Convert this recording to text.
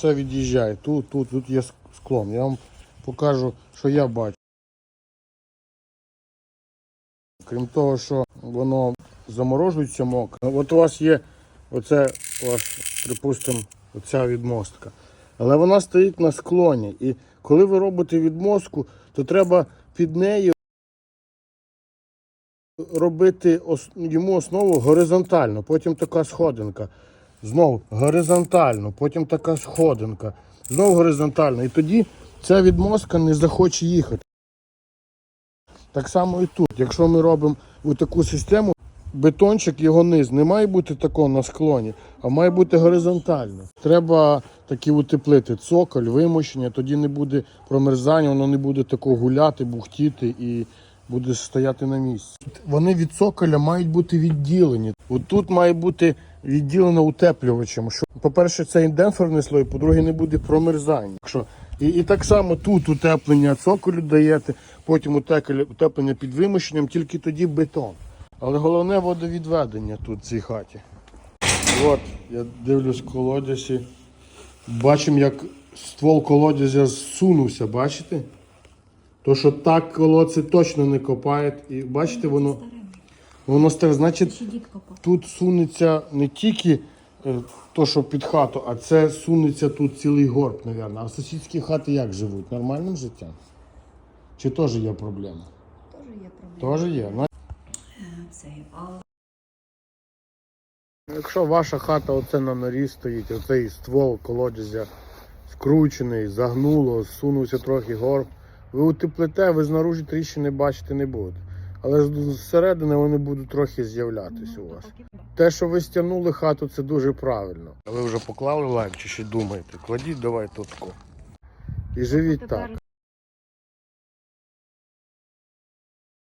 Це від'їжджає. Тут, тут, тут є склон. Я вам покажу, що я бачу. Крім того, що воно заморожується мокре. От у вас є оце, у вас, припустимо, оця відмостка. Але вона стоїть на склоні. І коли ви робите відмостку, то треба під нею робити йому основу горизонтально, потім така сходинка. Знову горизонтально, потім така сходинка, знову горизонтально. І тоді ця відмостка не захоче їхати. Так само і тут. Якщо ми робимо таку систему, бетончик, його низ не має бути тако на склоні, а має бути горизонтально. Треба такі утеплити цоколь, вимощення, тоді не буде промерзання, воно не буде тако гуляти, бухтіти і буде стояти на місці. Вони від цоколя мають бути відділені. От тут має бути відділено утеплювачем. Що, по-перше, це демпферний слой, по-друге, не буде промерзання. Якщо і, і так само тут утеплення цоколю даєте, потім утеплення під вимощенням, тільки тоді бетон. Але головне водовідведення тут в цій хаті. От, я дивлюсь колодязі. Бачимо, як ствол колодязя зсунувся, бачите? То, що так колодці точно не копають. І бачите, воно, воно старе. Значить, тут сунеться не тільки е, то, що під хату, а це сунеться тут цілий горб, мабуть. А сусідські хати як живуть? Нормальним життям? Чи теж є проблема? Теж є проблема. Теж є. Ну, Якщо ваша хата оце на норі стоїть, оцей ствол колодязя скручений, загнуло, сунувся трохи горб, ви утеплите, ви знаружі тріщини бачити не будете. Але зсередини вони будуть трохи з'являтися у вас. Те, що ви стягнули хату, це дуже правильно. А ви вже поклали лайм чи ще думаєте? Кладіть давай тут. І живіть так.